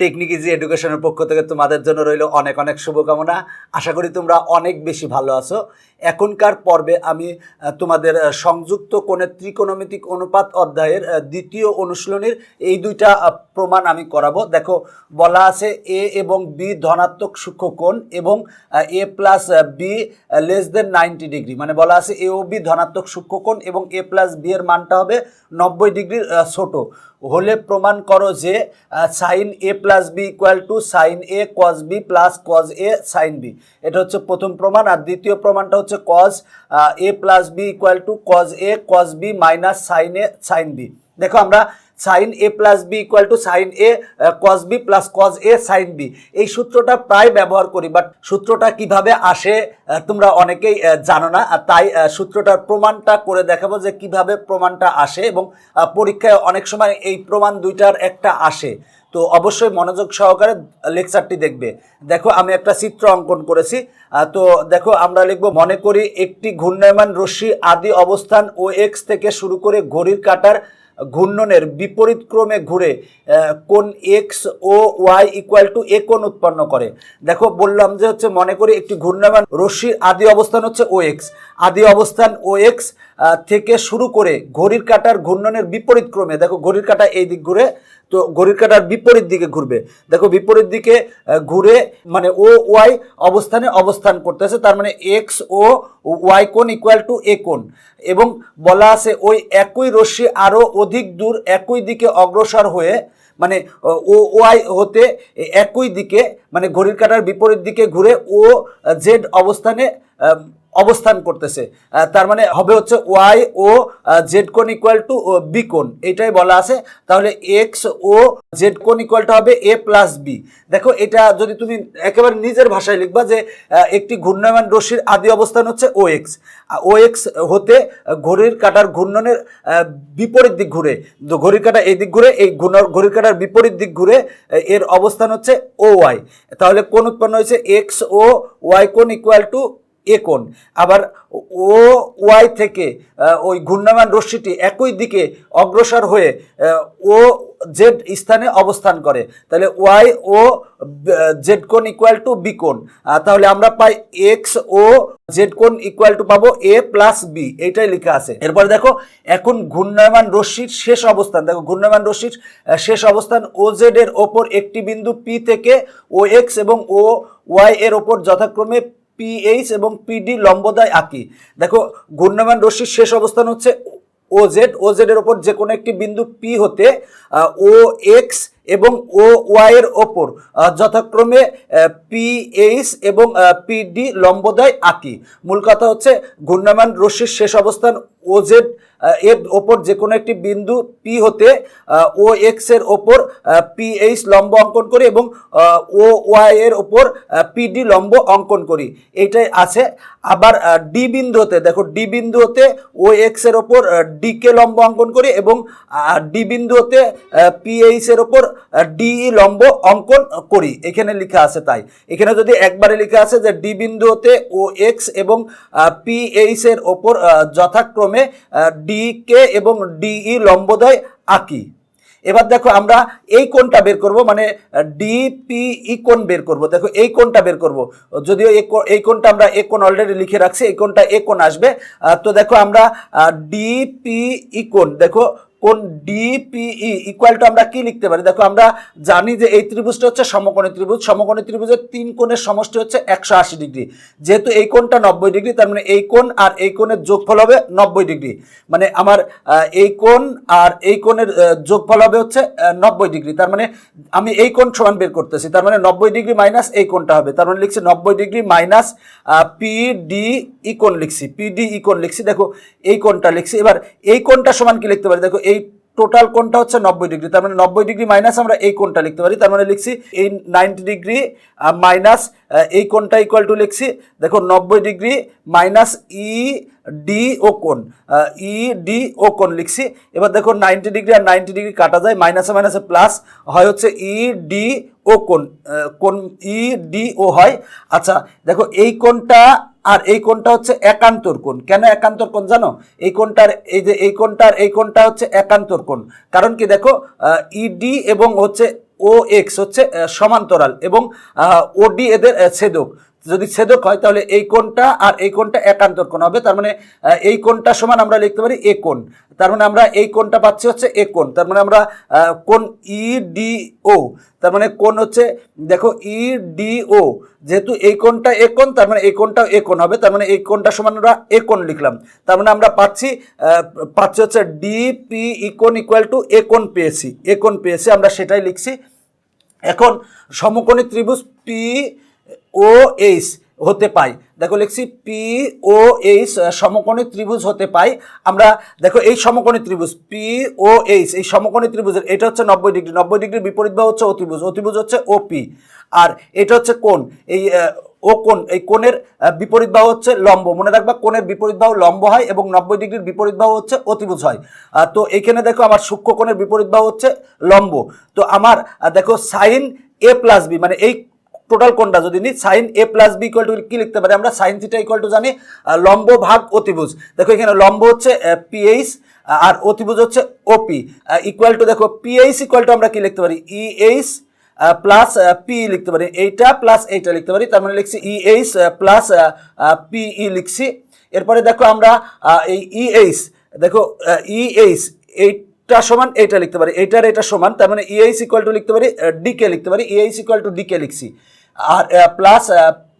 Technique easy এডুকেশনের পক্ষ থেকে তোমাদের জন্য রইল অনেক অনেক শুভকামনা। আশা করি তোমরা অনেক বেশি ভালো আছো। এখনকার পর্বে আমি তোমাদের সংযুক্ত কোণের ত্রিকোণমিতিক অনুপাত অধ্যায়ের দ্বিতীয় অনুশীলনীর এই দুইটা প্রমাণ আমি করাবো। দেখো, বলা আছে এ এবং বি ধনাত্মক সূক্ষ্ম কোণ এবং A plus B less than ninety degree মানে বলা আছে এ ও বি ধনাত্মক সূক্ষ্ম কোণ এবং এ প্লাস বি এর মানটা হবে নব্বই ডিগ্রির ছোট। হলে প্রমাণ করো যে sine A plus B equal to sine A cos B plus cos A sine B এটা হচ্ছে প্রথম প্রমাণ। আর দ্বিতীয় প্রমাণটা হচ্ছে cos A plus B equal to cos A cos B minus sine A sine B দেখো আমরা sine A plus B equal to sine A cos B plus cos A sine B এই সূত্রটা প্রায় ব্যবহার করি বাট সূত্রটা কীভাবে আসে তোমরা অনেকেই জানো না, আর তাই সূত্রটার প্রমাণটা করে দেখাবো যে কীভাবে প্রমাণটা আসে এবং পরীক্ষায় অনেক সময় এই প্রমাণ দুইটার একটা আসে। তো অবশ্যই মনোযোগ সহকারে লেকচারটি দেখবে। দেখো, আমি একটা চিত্র অঙ্কন করেছি তো দেখো, আমরা লিখব, মনে করি একটি ঘূর্ণায়মান রশ্মি আদি অবস্থান ও এক্স থেকে শুরু করে ঘড়ির কাটার ঘূর্ণনের বিপরীত ক্রমে ঘুরে কোন X O Y equal to A কোন উৎপন্ন করে। দেখো, বললাম যে হচ্ছে মনে করি একটি ঘূর্ণমান রশ্মির আদি অবস্থান হচ্ছে ও এক্স আদি অবস্থান ও এক্স থেকে শুরু করে ঘড়ির কাটার ঘূর্ণনের বিপরীত ক্রমে, দেখো ঘড়ির কাটা এই দিক ঘুরে, তো ঘড়ির কাটার বিপরীত দিকে ঘুরবে। দেখো বিপরীত দিকে ঘুরে মানে ও ওয়াই অবস্থানে অবস্থান করতেছে, তার মানে X O, Y equal equal to এ কোণ। এবং বলা আছে ওই একই রশ্মি আরও অধিক দূর একই দিকে অগ্রসর হয়ে মানে ও ওয়াই হতে একই দিকে মানে ঘড়ির কাটার বিপরীত দিকে ঘুরে ও জেড অবস্থানে অবস্থান করতেছে। তার মানে হবে হচ্ছে ওয়াই ও জেড কোন ইকুয়াল টু বি কোন এটাই বলা আছে। তাহলে এক্স ও জেড কোন ইকুয়ালটা হবে এ প্লাস বি। দেখো, এটা যদি তুমি একেবারে নিজের ভাষায় লিখবা যে একটি ঘূর্ণায়মান রশ্মির আদি অবস্থান হচ্ছে ও এক্স। ও এক্স হতে ঘড়ির কাটার ঘূর্ণনের বিপরীত দিক ঘুরে ঘড়ির কাটা এই দিক ঘুরে, এই ঘড়ির কাটার বিপরীত দিক ঘুরে, এর অবস্থান হচ্ছে ও ওয়াই। তাহলে কোন উৎপন্ন হয়েছে? এক্স ও ওয়াই কোন ইকুয়াল টু এ কোণ। আবার ও, ওয়াই থেকে ওই ঘূর্ণায়মান রশ্মিটি একই দিকে অগ্রসর হয়ে ও জেড স্থানে অবস্থান করে। তাহলে ওয়াই ও জেড কোণ ইকুয়াল টু বি কোণ। তাহলে আমরা পাই এক্স ও জেড কোণ ইকুয়াল টু পাবো এ প্লাস বি, এইটাই লেখা আছে। এরপরে দেখো, এখন ঘূর্ণায়মান রশ্মির শেষ অবস্থান। দেখো, ঘূর্ণায়মান রশ্মির শেষ অবস্থান ও জেড এর ওপর একটি বিন্দু পি থেকে ও এক্স এবং ও ওয়াই এর ওপর যথাক্রমে পিএইচ এবং পিডি লম্বদায় আঁকি। দেখো ঘূর্ণমান রশ্মির শেষ অবস্থান হচ্ছে ও জেড ও ওপর যে কোনো একটি বিন্দু পি হতে ও এক্স এবং ও ওয়াই এর ওপর যথাক্রমে পিএইচ এবং পিডি লম্বদায় আঁকি। মূল কথা হচ্ছে ঘূর্ণমান রশ্মির শেষ অবস্থান ও জেড এর ওপর যে কোনো একটি বিন্দু পি হতে ও এক্সের ওপর পি এইচ লম্ব অঙ্কন করি এবং ও ওয়াই এর ওপর পিডি লম্ব অঙ্কন করি। এইটাই আছে। আবার ডি বিন্দু হতে দেখো ডি বিন্দু হতে ও এক্সের ওপর ডি কে লম্ব অঙ্কন করি এবং ডি বিন্দু হতে পি এইচ এর ওপর ডিই লম্ব অঙ্কন করি। এখানে লেখা আছে তাই। এখানে যদি একবারে লেখা আছে যে ডি বিন্দু হতে ও এক্স এবং পি এইচ এর ওপর আহ, যথাক্রমে ডি কে এবং ডিই লম্বদয় আঁকি। এবার দেখো আমরা এই কোনটা বের করব মানে ডিপিই কোন বের করব। দেখো এই কোনটা বের করব। যদিও এই কো- এই কোণটা আমরা এ কোণ অলরেডি লিখে রাখছি, এই কোনটা এ কোণ আসবে। তো দেখো আমরা ডিপিই কোন দেখো কোন ডিপিই ইকুয়াল টু আমরা কি লিখতে পারি? দেখো, আমরা জানি যে এই ত্রিভুজটা হচ্ছে সমকোণী ত্রিভুজ। সমকোণী ত্রিভুজের তিন কোণের সমষ্টি হচ্ছে একশো আশি ডিগ্রি। যেহেতু এই কোণটা নব্বই ডিগ্রি, তার মানে এই কোণ আর এই কোণের যোগফল হবে নব্বই ডিগ্রি। মানে আমার এই কোণ আর এই কোণের যোগফল হবে হচ্ছে নব্বই ডিগ্রি। তার মানে আমি এই কোণ সমান বের করতেছি। তার মানে নব্বই ডিগ্রি মাইনাস এই কোণটা হবে। তার মানে লিখছি নব্বই degree minus P D E কোণ লিখছি। পি ডি ই কোণ লিখছি। দেখো, এই কোণটা লিখছি। এবার এই কোণটা সমান কি লিখতে পারি? দেখো টোটাল কোণটা হচ্ছে নব্বই ডিগ্রি। তার মানে নব্বই ডিগ্রি মাইনাস আমরা এই কোণটা লিখতে পারি। তার মানে লিখছি এই নাইনটি ডিগ্রি মাইনাস এই কোণটা ইকুয়াল টু লিখছি দেখো নব্বই degree minus E D O কোণ ই ডি ও কোণ লিখছি। এবার দেখো নাইনটি ডিগ্রি আর নাইনটি ডিগ্রি কাটা যায় মাইনাসে মাইনাসে প্লাস হয় হচ্ছে ই ডি ও আহ, কোণ ই ডি ও হয়। আচ্ছা দেখো এই কোণটা আর এই কোনটা হচ্ছে একান্তর কোণ। কেন একান্তর কোণ জানো? এই কোনটার এই যে, এই কোনটার এই কোণটা হচ্ছে একান্তর কোণ। কারণ কি দেখো ইডি এবং হচ্ছে ও এক্স হচ্ছে সমান্তরাল এবং ওডি এদের ছেদক। যদি ছেদক হয়, তাহলে এই কোণটা আর এই কোণটা একান্তর কোণ হবে। তার মানে এই কোণটা সমান আমরা লিখতে পারি এ কোণ। তার মানে আমরা এই কোণটা পাচ্ছি হচ্ছে এ কোণ। তার মানে আমরা কোণ ই ডি ও তার মানে কোণ হচ্ছে, দেখো ই ডি ও যেহেতু এই কোণটা এ কোণ, তার মানে এই কোণটাও এ কোণ হবে। তার মানে এই কোণটা সমান আমরা এ কোণ লিখলাম। তার মানে আমরা পাচ্ছি পাচ্ছি হচ্ছে ডি পি ইকোন ইকুয়াল টু এ কোণ পেয়েছি। এ কোণ পেয়েছি, আমরা সেটাই লিখছি। এখন সমকোণী ত্রিভুজ পি ও এইচ হতে পাই। দেখো, লিখছি পি ও এইচ সমকোণী ত্রিভুজ হতে পাই। আমরা, দেখো, এই সমকোণী ত্রিভুজ পি ও এইচ এই সমকোণী ত্রিভুজের, এটা হচ্ছে নব্বই ডিগ্রি। নব্বই ডিগ্রির বিপরীত বাহু হচ্ছে অতিভুজ অতিভুজ হচ্ছে ওপি আর এটা হচ্ছে কোণ। এই ও কোণ, এই কোণের বিপরীত বাহু হচ্ছে লম্ব। মনে রাখবা, কোণের বিপরীত বাহু লম্ব হয় এবং নব্বই ডিগ্রির বিপরীত বাহু হচ্ছে অতিভুজ হয়। তো এইখানে দেখো, আমার সূক্ষ্ম কোণের বিপরীত বাহু হচ্ছে লম্ব। তো আমার দেখো সাইন এ প্লাস বি মানে এই টোটাল কোনটা? যদি নিই sine A plus B equal to কি লিখতে পারি আমরা? সাইন থিটা ইকুয়াল টু জানি লম্ব ভাগ অতিভুজ। দেখো এখানে লম্ব হচ্ছে পিএইচ আর অতিভুজ হচ্ছে ওপি ইকুয়াল টু দেখো পিএইচ ইকুয়াল টু আমরা কি লিখতে পারি? ইএইচ প্লাস পি লিখতে পারি। এইটা প্লাস এইটা লিখতে পারি, তার মানে লিখছি ইএইচ প্লাস পিই লিখছি। এরপরে দেখো আমরা এই ইএইচ দেখো ইএইচ এইটা সমান, এইটা লিখতে পারি। এইটার এটা সমান, তার মানে ইএইচ ইকুয়াল টু লিখতে পারি ডিকে লিখতে পারি। ইএইচ ইকুয়াল টু ডিকে লিখছি। আর প্লাস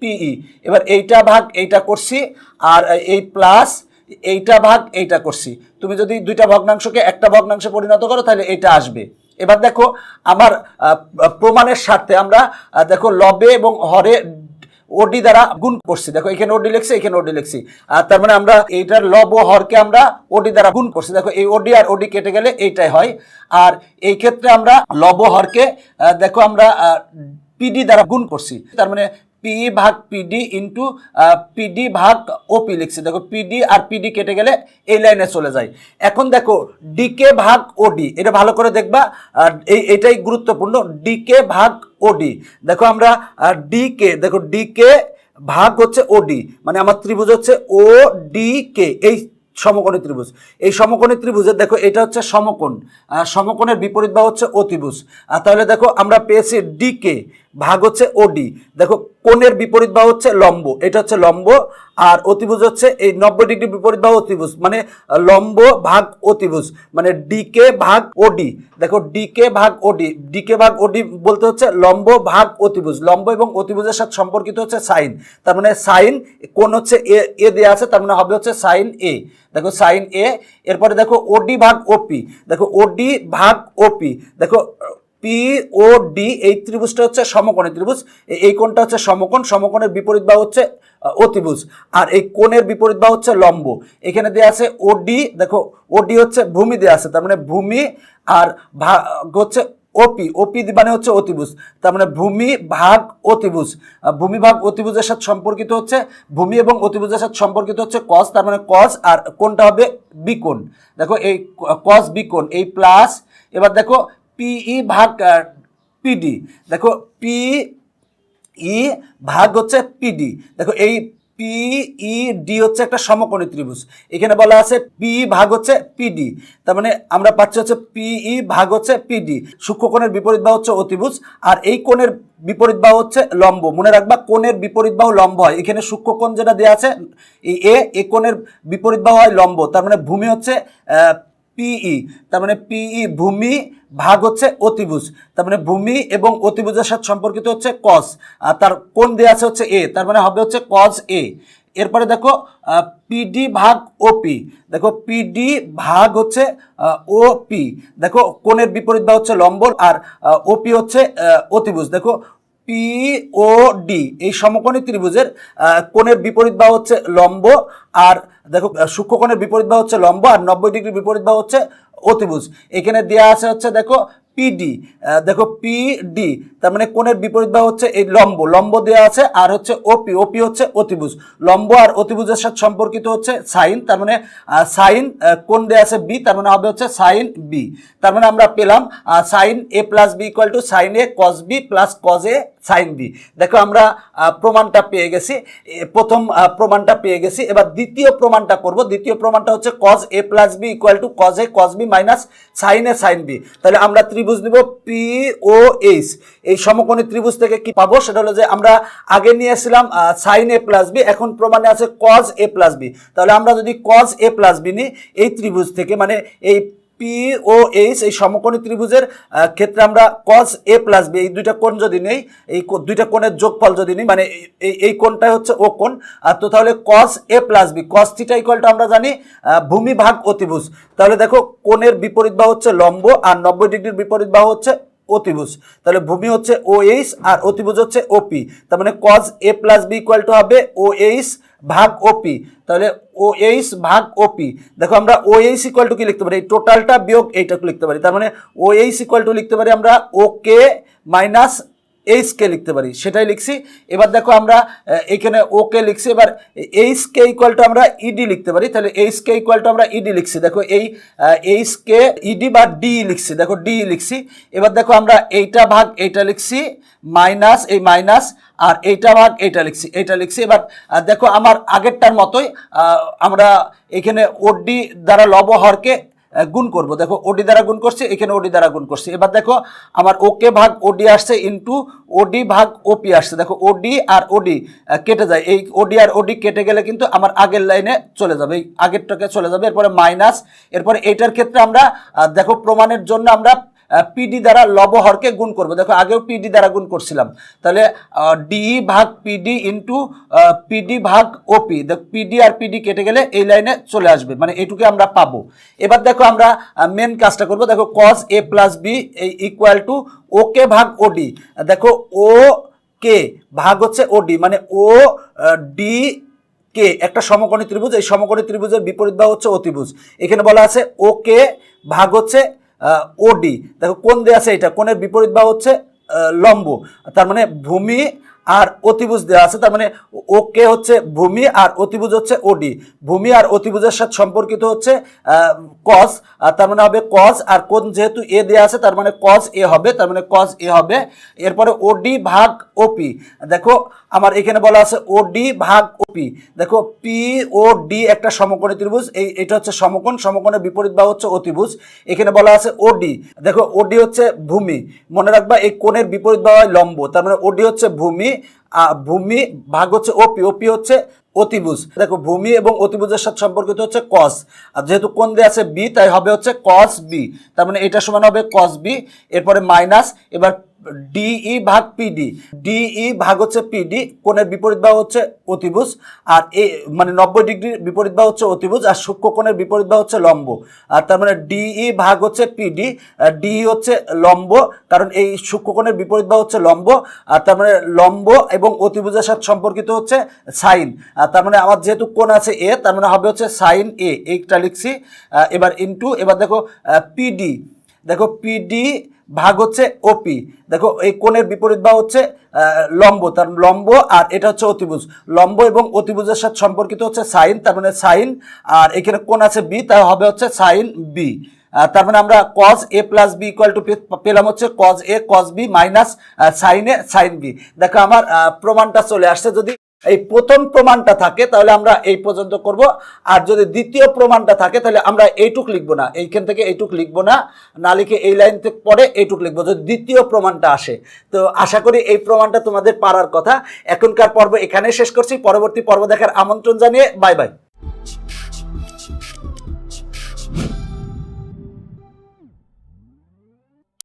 পিই এবার এইটা ভাগ, এইটা করছি, আর এই প্লাস এইটা ভাগ, এইটা করছি। তুমি যদি দুইটা ভগ্নাংশকে একটা ভগ্নাংশে পরিণত করো, তাহলে এইটা আসবে। এবার দেখো, আমার প্রমাণের স্বার্থে আমরা দেখো, লবে এবং হরে ওডি দ্বারা গুণ করছি। দেখো, এখানে ওডি লিখছি, এখানে ওডি লিখছি। আর তার মানে আমরা এইটার লব ও হরকে আমরা ওডি দ্বারা গুণ করছি। দেখো, এই ওডি আর ওডি কেটে গেলে এইটাই হয়। আর এই ক্ষেত্রে আমরা লব হরকে দেখো, আমরা পিডি দ্বারা গুণ করছি। তার মানে পি ভাগ পিডি ইন্টু পিডি ভাগ ওপি লিখছি। দেখো পিডি আর পিডি কেটে গেলে এই লাইনে চলে যায়। এখন দেখো ডিকে ভাগ ওডি এটা ভালো করে দেখবা। এই, এটাই গুরুত্বপূর্ণ। ডিকে ভাগ ওডি দেখো আমরা ডিকে দেখো ডিকে ভাগ হচ্ছে ওডি মানে আমার ত্রিভুজ হচ্ছে ও ডি কে এই সমকোণী ত্রিভুজ। এই সমকোণী ত্রিভুজের, দেখো এটা হচ্ছে সমকোণ। সমকোণের বিপরীত বা হচ্ছে অতিভুজ। আর তাহলে দেখো আমরা পেয়েছি ডিকে ভাগ হচ্ছে ওডি দেখো, কোণের বিপরীত বা হচ্ছে লম্ব, এটা হচ্ছে লম্ব, আর অতিভুজ হচ্ছে এই নব্বই ডিগ্রি বিপরীত বা অতিভুজ মানে লম্ব ভাগ অতিভুজ মানে ডিকে ভাগ ওডি দেখো ডিকে ভাগ ওডি ডিকে ভাগ ওডি বলতে হচ্ছে লম্ব ভাগ অতিভুজ, লম্ব এবং অতিভুজের সাথে সম্পর্কিত হচ্ছে সাইন, তার মানে সাইন কোন হচ্ছে এ এ দেওয়া আছে, তার মানে হবে হচ্ছে সাইন এ দেখো, সাইন এ এরপরে দেখো ওডি ভাগ ওপি দেখো ওডি ভাগ ওপি দেখো পি ও ডি এই ত্রিভুজটা হচ্ছে সমকোণী ত্রিভুজ। এই কোণটা হচ্ছে সমকোণ, সমকোণের বিপরীত বাহু হচ্ছে অতিভুজ। আর এই কোণের বিপরীত বাহু হচ্ছে লম্ব। এখানে দেওয়া আছে ওডি দেখো ওডি হচ্ছে ভূমি দেওয়া আছে, তার মানে ভূমি আর ভাগ হচ্ছে ওপি ওপি মানে হচ্ছে অতিভুজ, তার মানে ভূমি ভাগ অতিভুজ। ভূমি ভাগ অতিভুজের সাথে সম্পর্কিত হচ্ছে, ভূমি এবং অতিভুজের সাথে সম্পর্কিত হচ্ছে কস তার মানে কস আর কোনটা হবে বিকোণ। দেখো এই কস বিকোণ, এই প্লাস এবার দেখো পিই ভাগ পিডি। দেখো, পি ই ভাগ হচ্ছে পিডি। দেখো, এই পি ই ডি হচ্ছে একটা সমকোণী ত্রিভুজ। এখানে বলা আছে পি ভাগ হচ্ছে পিডি। তার মানে আমরা পাচ্ছি হচ্ছে পিই ভাগ হচ্ছে পিডি। সূক্ষ্মকোণের বিপরীত বাহু হচ্ছে অতিভুজ, আর এই কোণের বিপরীত বাহু হচ্ছে লম্ব। মনে রাখবা, কোণের বিপরীত বাহু লম্ব হয়। এখানে সূক্ষ্মকোণ যেটা দেওয়া আছে, এই এ কোণের বিপরীত বাহু হয় লম্ব। তার মানে ভূমি হচ্ছে পিই তার মানে পিই ভূমি ভাগ হচ্ছে অতিভুজ, তার মানে ভূমি এবং অতিভুজের সাথে সম্পর্কিত হচ্ছে কস আর তার কোন দেওয়া আছে হচ্ছে এ তার মানে হবে হচ্ছে কজ এ এরপরে দেখো পিডি ভাগ ওপি দেখো পিডি ভাগ হচ্ছে ওপি দেখো কোণের বিপরীত বা হচ্ছে লম্ব আর ওপি হচ্ছে অতিভুজ, দেখো পি ও ডি এই সমকোণী ত্রিভুজের কোণের বিপরীত বা হচ্ছে লম্ব, আর দেখো সূক্ষ্মকোণের বিপরীত বাহু হচ্ছে লম্ব, আর নব্বই ডিগ্রি বিপরীত বা হচ্ছে অতিভুজ। এখানে দেওয়া আছে হচ্ছে, দেখো পিডি দেখো পিডি তার মানে কোণের বিপরীত বাহু হচ্ছে এই লম্ব লম্ব দেওয়া আছে, আর হচ্ছে ওপি ওপি হচ্ছে অতিভুজ। লম্ব আর অতিভুজের সাথে সম্পর্কিত হচ্ছে সাইন, তার মানে সাইন কোণ দেওয়া আছে বি তার মানে হবে হচ্ছে সাইন বি তার মানে আমরা পেলাম sine A plus B equal to sine A cos B plus cos A sine B দেখো, আমরা প্রমাণটা পেয়ে গেছি। প্রথম প্রমাণটা পেয়ে গেছি। এবার দ্বিতীয় প্রমাণটা করব। দ্বিতীয় প্রমাণটা হচ্ছে cos A plus B equal to cos A cos B minus sine A sine B তাহলে আমরা ত্রিভুজ নিব পি ও এইচ এই সমকোণী ত্রিভুজ থেকে কি পাবো? সেটা হলো যে আমরা আগে নিয়েছিলাম সাইন এ প্লাস বি এখন প্রমাণে আছে কজ এ প্লাস বি তাহলে আমরা যদি কজ এ প্লাস বি নিই, এই ত্রিভুজ থেকে মানে এই পি ও এইচ এই সমকোণী ত্রিভুজের ক্ষেত্রে আমরা কস এ প্লাস বি এই দুইটা কোণ যদি নেই, এই দুইটা কোণের যোগফল যদি নেই মানে এই- এই কোণটাই হচ্ছে ও কোণ। আর তো তাহলে cos A plus B cos theta ইকুয়ালটা আমরা জানি ভূমি ভাগ অতিভুজ। তাহলে দেখো, কোণের বিপরীত বাহু হচ্ছে লম্ব, আর নব্বই ডিগ্রির বিপরীত বাহু হচ্ছে অতিভুজ। তাহলে ভূমি হচ্ছে ও এইচ আর অতিভুজ হচ্ছে ওপি তার মানে cos A plus B equal to হবে ও এইচ ভাগ ওপি তাহলে ও এইচ ভাগ ওপি দেখো আমরা ও এইচ ইকুয়াল টু কি লিখতে পারি? এই টোটালটা বিয়োগ এইটাকে লিখতে পারি। তার মানে ও এইচ ইকুয়াল টু লিখতে পারি আমরা ও কে মাইনাস এইচ কে লিখতে পারি, সেটাই লিখছি। এবার দেখো আমরা এখানে ও কে লিখছি, এবার এইচ কে ইকুয়াল টু আমরা ইডি লিখতে পারি। তাহলে এইচ কে ইকুয়াল টু আমরা ইডি লিখছি। দেখো এই এইচ কে ইডি বা ডি লিখছি। দেখো ডি লিখছি। এবার দেখো আমরা এইটা ভাগ, এইটা লিখছি, মাইনাস, এই মাইনাস, আর এইটা ভাগ, এইটা লিখছি এইটা লিখছি। এবার দেখো আমার আগেরটার মতোই আমরা এখানে ওডি দ্বারা লব হরকে গুণ করব। দেখো ওডি দ্বারা গুণ করছি, এখানে ওডি দ্বারা গুণ করছি। এবার দেখো, আমার ওকে ভাগ ওডি আসছে ইন্টু ওডি ভাগ ওপি আসছে। দেখো ওডি আর ওডি কেটে যায়। এই ওডি আর ওডি কেটে গেলে কিন্তু আমার আগের লাইনে চলে যাবে। এই আগেরটাকে চলে যাবে, এরপরে মাইনাস এরপরে এইটার ক্ষেত্রে আমরা দেখো, প্রমাণের জন্য আমরা পিডি দ্বারা লবহরকে গুণ করব। দেখো, আগেও পিডি দ্বারা গুণ করছিলাম। তাহলে ডি ভাগ পিডি ইন্টু পিডি ভাগ ওপি দেখো পিডি আর পিডি কেটে গেলে এই লাইনে চলে আসবে। মানে এটুকু আমরা পাবো। এবার দেখো, আমরা মেন কাজটা করব। দেখো কজ এ প্লাস বি এই ইকুয়াল টু ওকে ভাগ ওডি দেখো ও কে ভাগ হচ্ছে ওডি মানে ও ডি কে একটা সমকোণী ত্রিভুজ। এই সমকোণী ত্রিভুজের বিপরীত বাহু হচ্ছে অতিভুজ। এখানে বলা আছে ও কে ভাগ হচ্ছে ওডি। দেখো কোন দেয়া আছে এটা? কোণের বিপরীত বা হচ্ছে লম্ব। তার মানে ভূমি আর অতিভুজ দেওয়া আছে, তার মানে ওকে হচ্ছে ভূমি আর অতিভুজ হচ্ছে ওডি। ভূমি আর অতিভুজের সাথে সম্পর্কিত হচ্ছে কস তার মানে হবে কস আর কোন যেহেতু এ দেওয়া আছে, তার মানে কস এ হবে, তার মানে কস এ হবে। এরপরে ওডি ভাগ ওপি। দেখো, আমার এখানে বলা আছে ওডি ভাগ ওপি। দেখো, পি, ও, ডি একটা সমকোণী ত্রিভুজ, এই, এটা হচ্ছে সমকোণ, সমকোণের বিপরীত বাহু হচ্ছে অতিভুজ। এখানে বলা আছে ওডি। দেখো, ওডি হচ্ছে ভূমি। মনে রাখবা, এই কোণের বিপরীত হয় লম্ব, তার মানে ওডি হচ্ছে ভূমি আহ, ভূমি ভাগ হচ্ছে ওপি ওপি হচ্ছে অতিভুজ। দেখো ভূমি এবং অতিভুজের সাথে সম্পর্কিত হচ্ছে কস আর যেহেতু কোন দিয়ে আছে বি তাই হবে হচ্ছে কস বি তার মানে এটা সমান হবে কস বি এরপরে মাইনাস এবার ডিই ভাগ পিডি ডিই ভাগ হচ্ছে পিডি কোণের বিপরীত বাহু হচ্ছে অতিভুজ, আর এ মানে নব্বই ডিগ্রির বিপরীত বাহু হচ্ছে অতিভুজ, আর সূক্ষ্ম কোণের বিপরীত বাহু হচ্ছে লম্ব, আর তার মানে ডিই ভাগ হচ্ছে পিডি ডিই হচ্ছে লম্ব, কারণ এই সূক্ষ্ম কোণের বিপরীত বাহু হচ্ছে লম্ব, আর তার মানে লম্ব এবং অতিভুজের সাথে সম্পর্কিত হচ্ছে সাইন, আর তার মানে আমার যেহেতু কোণ আছে এ, তার মানে হবে হচ্ছে সাইন এ, এইটা লিখছি এবার ইন্টু এবার দেখো পিডি দেখো পিডি ভাগ হচ্ছে ওপি দেখো এই কোণের বিপরীত বা হচ্ছে লম্ব, তার লম্ব আর এটা হচ্ছে অতিভুজ। লম্ব এবং অতিভুজের সাথে সম্পর্কিত হচ্ছে সাইন, তার মানে সাইন, আর এখানে কোণ আছে বি তা হবে হচ্ছে সাইন বি তার মানে আমরা cos A plus B equal to পেলাম হচ্ছে cos A cos B minus sine A sine B দেখো আমার প্রমাণটা চলে আসছে যদি এই প্রথম প্রমাণটা থাকে, তাহলে আমরা এই পর্যন্ত করব। আর যদি দ্বিতীয় প্রমাণটা থাকে, তাহলে আমরা এইটুক লিখব না। এইখান থেকে এইটুক লিখব না। না লিখে এই লাইন থেকে পরে এইটুক লিখব, যদি দ্বিতীয় প্রমাণটা আসে। তো আশা করি এই প্রমাণটা তোমাদের পারার কথা। এখনকার পর্ব এখানে শেষ করছি। পরবর্তী পর্ব দেখার আমন্ত্রণ জানিয়ে বাই বাই।